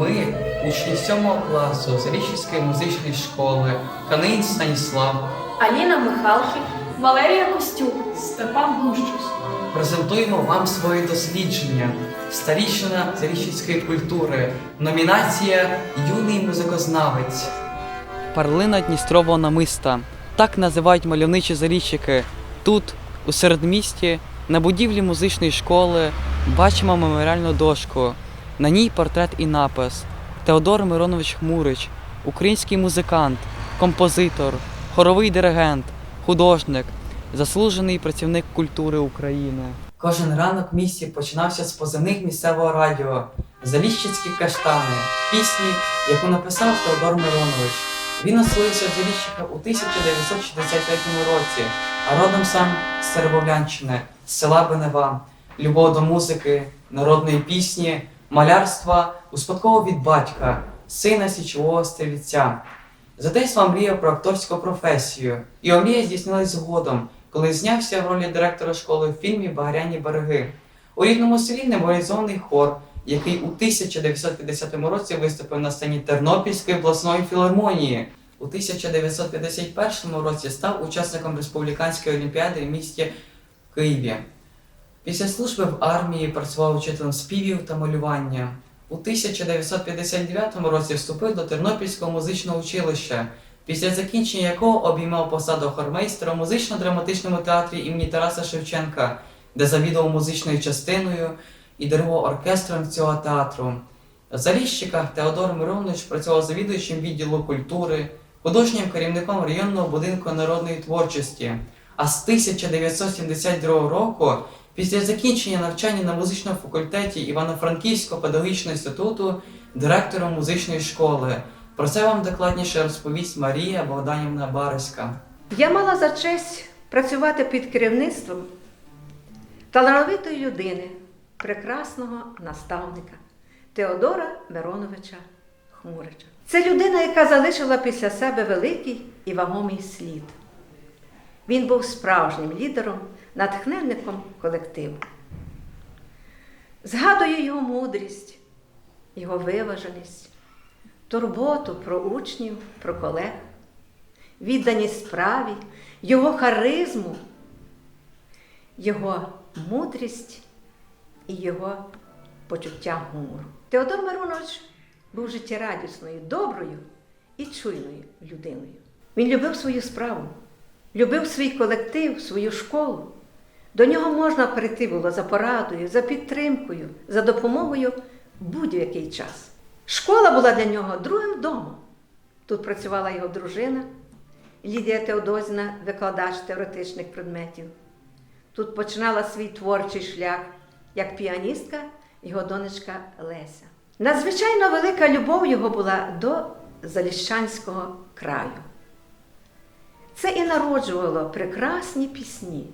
Ми, учні 7 класу Зарічівської музичної школи, Канин Станіслав, Аліна Михалків, Валерія Костюк, Степан Гущус. презентуємо вам свої дослідження. Старіщина зарічівської культури. Номінація Юний музикознавець. Парлина Дністрового намиста. Так називають мальовничі заріччики. Тут, у середмісті, на будівлі музичної школи, бачимо меморіальну дошку. На ній портрет і напис Теодор Миронович Хмурич, український музикант, композитор, хоровий диригент, художник, заслужений працівник культури України. Кожен ранок в місті починався з позивних місцевого радіо Заліщицькі каштани, пісні, яку написав Теодор Миронович. Він оселився в Заліщика у 1963 році, а родом сам з Сербовлянщини, з села Бенева. Любов до музики, народної пісні, малярства успадково від батька, сина січового стрільця. Затейства мріяв про акторську професію, і омрія здійснилась згодом, коли знявся в ролі директора школи в фільмі Багряні береги. У рідному селі невоєнізований хор, який у 1950 році виступив на сцені Тернопільської обласної філармонії. У 1951 році став учасником республіканської олімпіади в місті Києві. Після служби в армії працював учителем співів та малювання. У 1959 році вступив до Тернопільського музичного училища, після закінчення якого обіймав посаду хормейстера в музично-драматичному театрі імені Тараса Шевченка, де завідував музичною частиною і диригував оркестром цього театру. В Заліщиках Теодор Миронович працював завідуючим відділу культури, художнім керівником районного будинку народної творчості. А з 1972 року, після закінчення навчання на музичному факультеті Івано-Франківського педагогічного інституту, директором музичної школи. Про це вам докладніше розповість Марія Богданівна Бариська. Я мала за честь працювати під керівництвом талановитої людини, прекрасного наставника Теодора Мироновича Хмурича. Це людина, яка залишила після себе великий і вагомий слід. Він був справжнім лідером, натхненником колективу. Згадую його мудрість, його виваженість, турботу про учнів, про колег відданість справі, його харизму, його мудрість і його почуття гумору. Теодор Миронович був життєрадісною, доброю і чуйною людиною. Він любив свою справу, любив свій колектив, свою школу. До нього можна прийти було за порадою, за підтримкою, за допомогою будь-який час. Школа була для нього другим домом. Тут працювала його дружина, Лідія Теодозіна, викладач теоретичних предметів. Тут починала свій творчий шлях як піаністка його донечка Леся. Надзвичайно велика любов його була до Заліщанського краю. Це і народжувало прекрасні пісні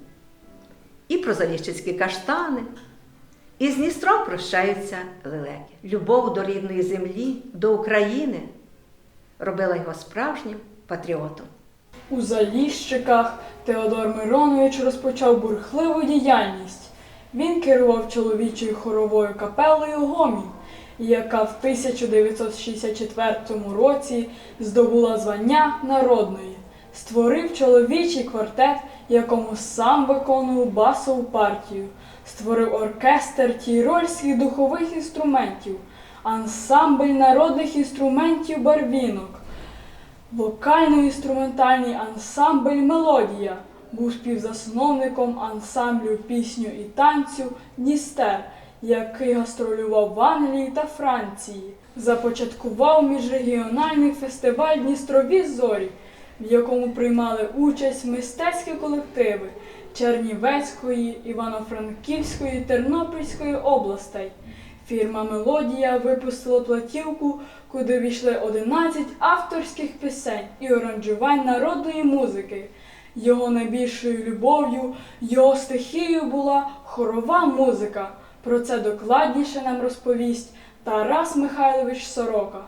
і про заліщицькі каштани, і з Дністром прощаються лелеки. Любов до рідної землі, до України робила його справжнім патріотом. У Заліщиках Теодор Миронович розпочав бурхливу діяльність. Він керував чоловічою хоровою капелою Гомін, яка в 1964 році здобула звання народної. Створив чоловічий квартет, якому сам виконував басову партію, створив оркестр тірольських духових інструментів, ансамбль народних інструментів барвінок. Вокально-інструментальний ансамбль Мелодія був співзасновником ансамблю пісню і танцю Дністер, який гастролював в Англії та Франції. Започаткував міжрегіональний фестиваль Дністрові зорі, в якому приймали участь мистецькі колективи Чернівецької, Івано-Франківської, Тернопільської областей. Фірма Мелодія випустила платівку, куди війшли 11 авторських пісень і оранжувань народної музики. Його найбільшою любов'ю, його стихією була хорова музика. Про це докладніше нам розповість Тарас Михайлович Сорока.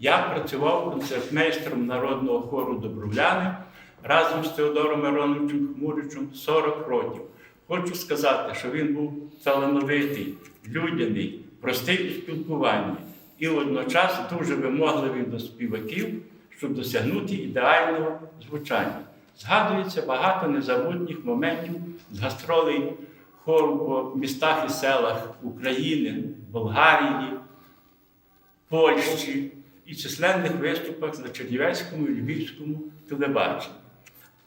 Я працював концертмейстером народного хору Добровляни разом з Теодором Мироновичем Хмуричем 40 років. Хочу сказати, що він був талановитий, людяний, простий у спілкуванні. і водночас дуже вимогливий до співаків, щоб досягнути ідеального звучання. Згадується багато незабутніх моментів з гастролей хору по містах і селах України, Болгарії, Польщі і численних виступах на Чернівецькому і Львівському телебаченні.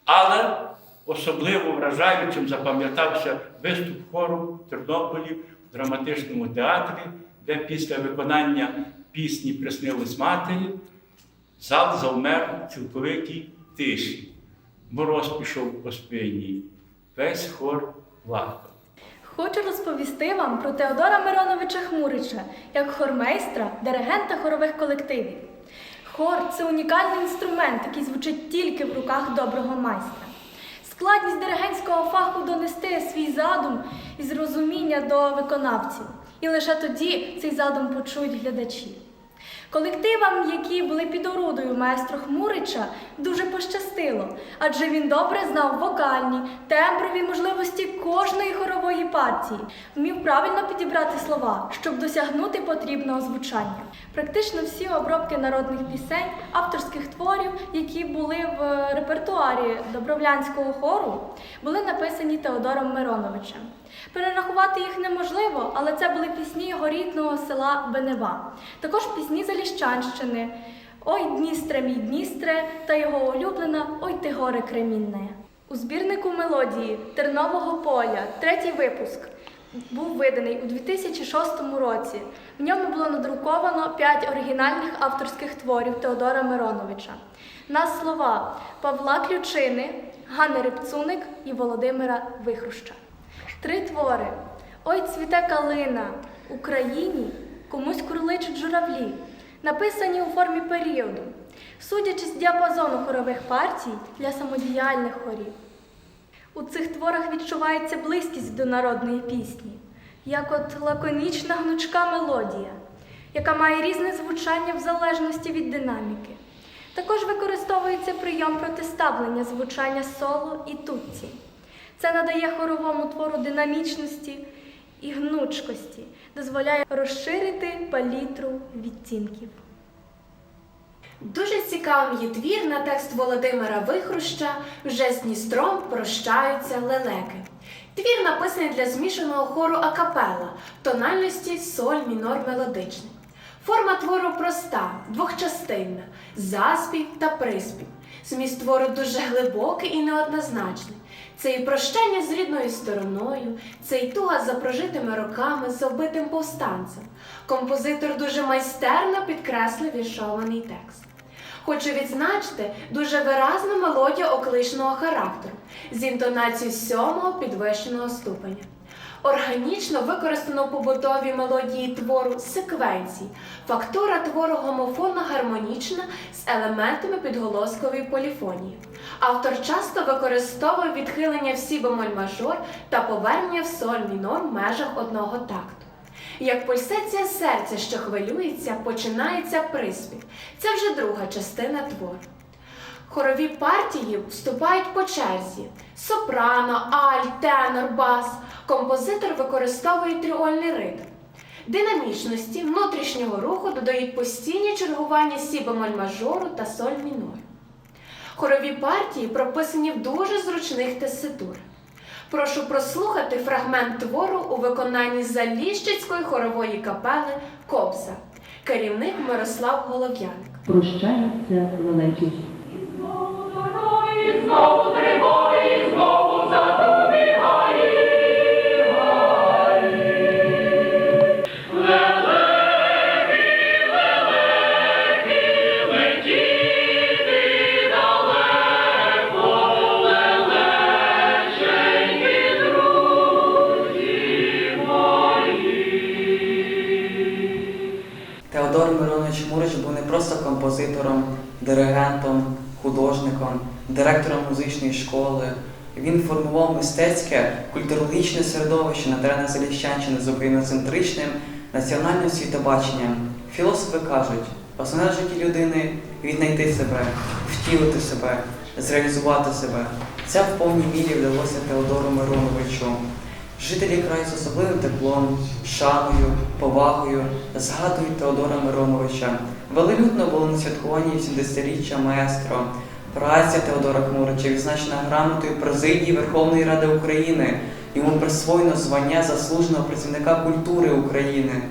Але особливо вражаючим запам'ятався виступ хору в Тернополі в драматичному театрі, де після виконання пісні Приснились матері зал завмер у цілковитій тиші. Мороз пішов по спині, весь хор плакав. Хочу розповісти вам про Теодора Мироновича Хмурича як хормейстра, диригента хорових колективів. Хор це унікальний інструмент, який звучить тільки в руках доброго майстра. Складність диригентського фаху донести свій задум із розуміння до виконавців. І лише тоді цей задум почують глядачі. Колективам, які були під орудою маестро Хмурича, дуже пощастило, адже він добре знав вокальні, темброві можливості кожної хорової партії, вмів правильно підібрати слова, щоб досягнути потрібного звучання. Практично всі обробки народних пісень, авторських творів, які були в репертуарі Добровлянського хору, були написані Теодором Мироновичем. Перерахувати їх неможливо, але це були пісні його рідного села Бенева. Також пісні Заліщанщини Ой, Дністре, мій Дністре та його улюблена Ой ти горе Кремінне. У збірнику мелодії Тернового поля, третій випуск, був виданий у 2006 році. В ньому було надруковано п'ять оригінальних авторських творів Теодора Мироновича. На слова Павла Ключини, Ганни Рибцуник і Володимира Вихруща. Три твори. Ой, цвіте калина Україні, комусь курличуть журавлі, написані у формі періоду, судячи з діапазону хорових партій для самодіяльних хорів. У цих творах відчувається близькість до народної пісні, як от лаконічна гнучка мелодія, яка має різне звучання в залежності від динаміки. Також використовується прийом протиставлення звучання соло і тутці. Це надає хоровому твору динамічності і гнучкості, дозволяє розширити палітру відтінків. Дуже цікавим є твір на текст Володимира Вихруща Вже з Дністром прощаються лелеки. Твір написаний для змішаного хору акапела в тональності соль мінор мелодичний. Форма твору проста, двохчастинна, заспів та приспів. Зміст твору дуже глибокий і неоднозначний. Це і прощання з рідною стороною, це і туга за прожитими роками з вбитим повстанцем. Композитор дуже майстерно підкреслив віршований текст. Хочу відзначити дуже виразну мелодію окличного характеру з інтонацією сьомого підвищеного ступеня. Органічно використано в побутовій мелодії твору секвенцій. Фактура твору гомофонно-гармонічна з елементами підголоскової поліфонії. Автор часто використовує відхилення в сі бемоль мажор та повернення в соль мінор в межах одного такту. Як пульсація серця, що хвилюється, починається приспів. Це вже друга частина твору. Хорові партії вступають по черзі: сопрано, аль, тенор, бас. Композитор використовує тріольний ритм. Динамічності внутрішнього руху додають постійні чергування сі бемоль мажору та соль мінор. Хорові партії прописані в дуже зручних теситурах. Прошу прослухати фрагмент твору у виконанні Заліщицької хорової капели Кобза, керівник Мирослав Голов'яник. Прощається лелеки. Теодор Миронович Мурич був не просто композитором, диригентом, художником, директором музичної школи. Він формував мистецьке, культурологічне середовище на теренах Заліщанщини з україноцентричним національним світобаченням. Філософи кажуть, основне в житті людини віднайти себе, втілити себе, зреалізувати себе. Це в повній мірі вдалося Теодору Мироновичу. Жителі краю з особливим теплом, шаною, повагою згадують Теодора Мироновича. Велелюдно було на святкуванні 80-річчя маестро. Праця Теодора Хмурича відзначена грамотою президії Верховної Ради України. Йому присвоєно звання заслуженого працівника культури України.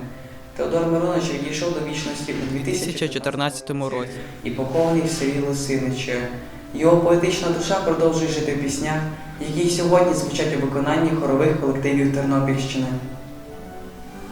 Теодор Миронович відійшов до вічності у 2014 році і похований в селі Лисиничі. Його поетична душа продовжує жити в піснях, які сьогодні звучать у виконанні хорових колективів Тернопільщини.